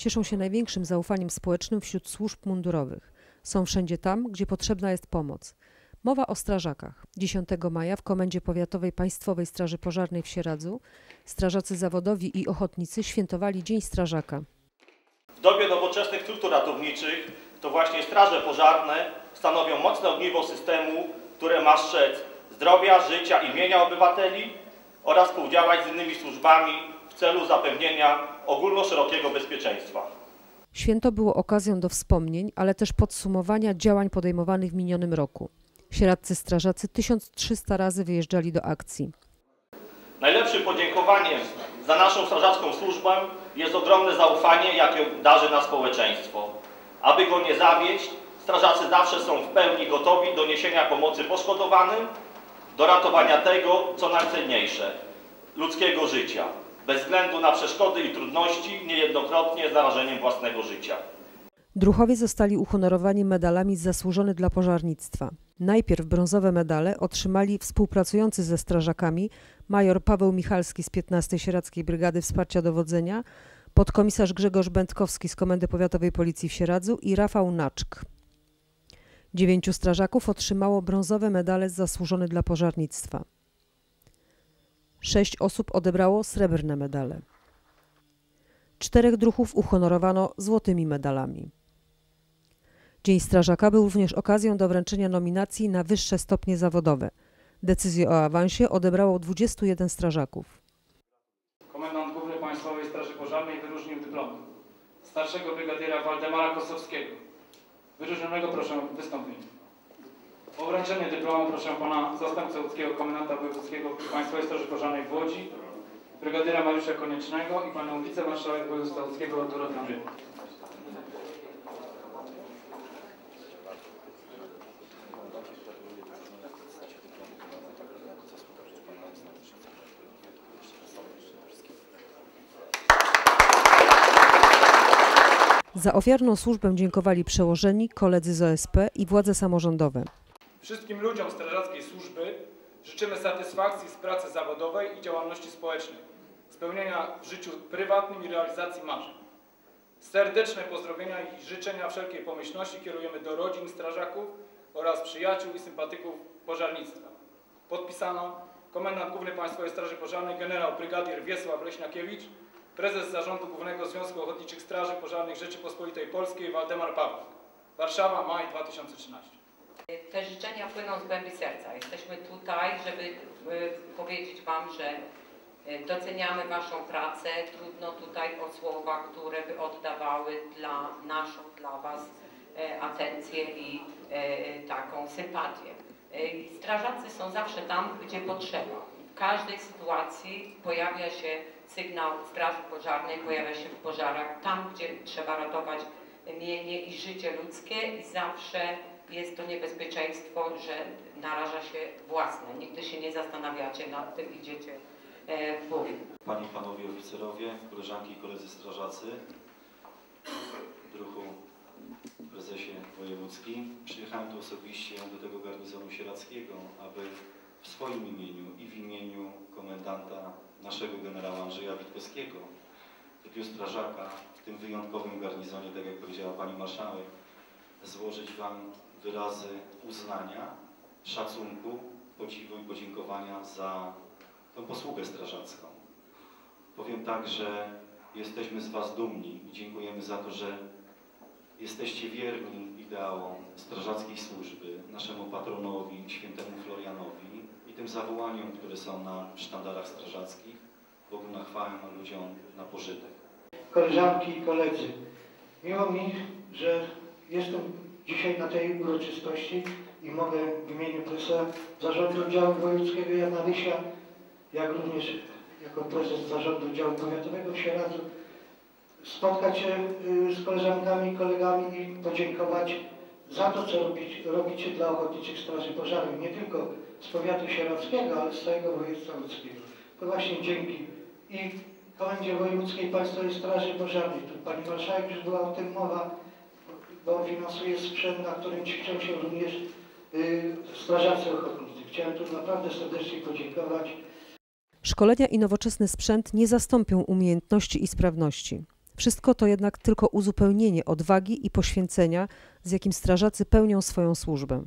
cieszą się największym zaufaniem społecznym wśród służb mundurowych. Są wszędzie tam, gdzie potrzebna jest pomoc. Mowa o strażakach. 10 maja w Komendzie Powiatowej Państwowej Straży Pożarnej w Sieradzu strażacy zawodowi i ochotnicy świętowali Dzień Strażaka. W dobie nowoczesnych struktur ratowniczych to właśnie straże pożarne stanowią mocne ogniwo systemu, które ma strzec zdrowia, życia i mienia obywateli oraz współdziałać z innymi służbami w celu zapewnienia ogólnoszerokiego bezpieczeństwa. Święto było okazją do wspomnień, ale też podsumowania działań podejmowanych w minionym roku. Sieradcy strażacy 1300 razy wyjeżdżali do akcji. Najlepszym podziękowaniem za naszą strażacką służbę jest ogromne zaufanie, jakie darzy na społeczeństwo. Aby go nie zawieść, strażacy zawsze są w pełni gotowi do niesienia pomocy poszkodowanym, do ratowania tego, co najcenniejsze ludzkiego życia, bez względu na przeszkody i trudności, niejednokrotnie z narażeniem własnego życia. Druchowie zostali uhonorowani medalami zasłużony dla pożarnictwa. Najpierw brązowe medale otrzymali współpracujący ze strażakami major Paweł Michalski z 15 Sieradzkiej Brygady Wsparcia Dowodzenia, podkomisarz Grzegorz Będkowski z Komendy Powiatowej Policji w Sieradzu i Rafał Naczk. Dziewięciu strażaków otrzymało brązowe medale zasłużone dla pożarnictwa. Sześć osób odebrało srebrne medale. Czterech druhów uhonorowano złotymi medalami. Dzień Strażaka był również okazją do wręczenia nominacji na wyższe stopnie zawodowe. Decyzję o awansie odebrało 21 strażaków. Komendant Główny Państwowej Straży Pożarnej wyróżnił dyplomem starszego brygadiera Waldemara Kosowskiego. Wyróżnionego proszę o wystąpienie. O wręczenie dyplomu proszę pana zastępcę łódzkiego komendanta wojewódzkiego Państwowej Straży Pożarnej w Łodzi, brygadiera Mariusza Koniecznego i panią wicemarszałek województwa łódzkiego Dorotę Żył. Za ofiarną służbę dziękowali przełożeni, koledzy z OSP i władze samorządowe. Wszystkim ludziom strażackiej służby życzymy satysfakcji z pracy zawodowej i działalności społecznej, spełnienia w życiu prywatnym i realizacji marzeń. Serdeczne pozdrowienia i życzenia wszelkiej pomyślności kierujemy do rodzin strażaków oraz przyjaciół i sympatyków pożarnictwa. Podpisano Komendant Główny Państwowej Straży Pożarnej generał brygadier Wiesław Leśniakiewicz, prezes Zarządu Głównego Związku Ochotniczych Straży Pożarnych Rzeczypospolitej Polskiej Waldemar Pawlak. Warszawa, maj 2013. Te życzenia płyną z głębi serca. Jesteśmy tutaj, żeby y, powiedzieć Wam, że y, doceniamy Waszą pracę. Trudno tutaj o słowa, które by oddawały dla naszą, dla Was y, atencję i taką sympatię. Strażacy są zawsze tam, gdzie potrzeba. W każdej sytuacji pojawia się sygnał Straży Pożarnej, pojawia się w pożarach, tam, gdzie trzeba ratować mienie i życie ludzkie i zawsze jest to niebezpieczeństwo, że naraża się własne. Nigdy się nie zastanawiacie nad tym, idziecie e, w bój. Panie Panowie Oficerowie, koleżanki i koledzy strażacy, druhu prezesie wojewódzkim, przyjechałem tu osobiście do tego garnizonu sieradzkiego, aby w swoim imieniu i w imieniu komendanta naszego generała Andrzeja Witkowskiego, dniu strażaka, w tym wyjątkowym garnizonie, tak jak powiedziała Pani Marszałek, złożyć Wam wyrazy uznania, szacunku, podziwu i podziękowania za tą posługę strażacką. Powiem tak, że jesteśmy z Was dumni i dziękujemy za to, że jesteście wierni ideałom strażackiej służby, naszemu patronowi, świętemu Florianowi i tym zawołaniom, które są na sztandarach strażackich, Bogu na chwałę, a ludziom na pożytek. koleżanki i koledzy. Miło mi, że jestem dzisiaj na tej uroczystości i mogę w imieniu prezesa Zarządu Oddziału Wojewódzkiego Jana Rysia, jak również jako prezes Zarządu Oddziału Powiatowego w Sieradzu spotkać się y, z koleżankami kolegami i podziękować za to, co robicie, robicie dla Ochotniczych Straży Pożarnych, nie tylko z powiatu sieradzkiego, ale z całego województwa łódzkiego. To właśnie dzięki i Komendzie Wojewódzkiej Państwowej Straży Pożarnej. Tu Pani Marszałek już była o tym mowa, bo finansuje sprzęt, na którym ćwiczą się również y, strażacy ochotnicy. Chciałem tu naprawdę serdecznie podziękować. Szkolenia i nowoczesny sprzęt nie zastąpią umiejętności i sprawności. Wszystko to jednak tylko uzupełnienie odwagi i poświęcenia, z jakim strażacy pełnią swoją służbę.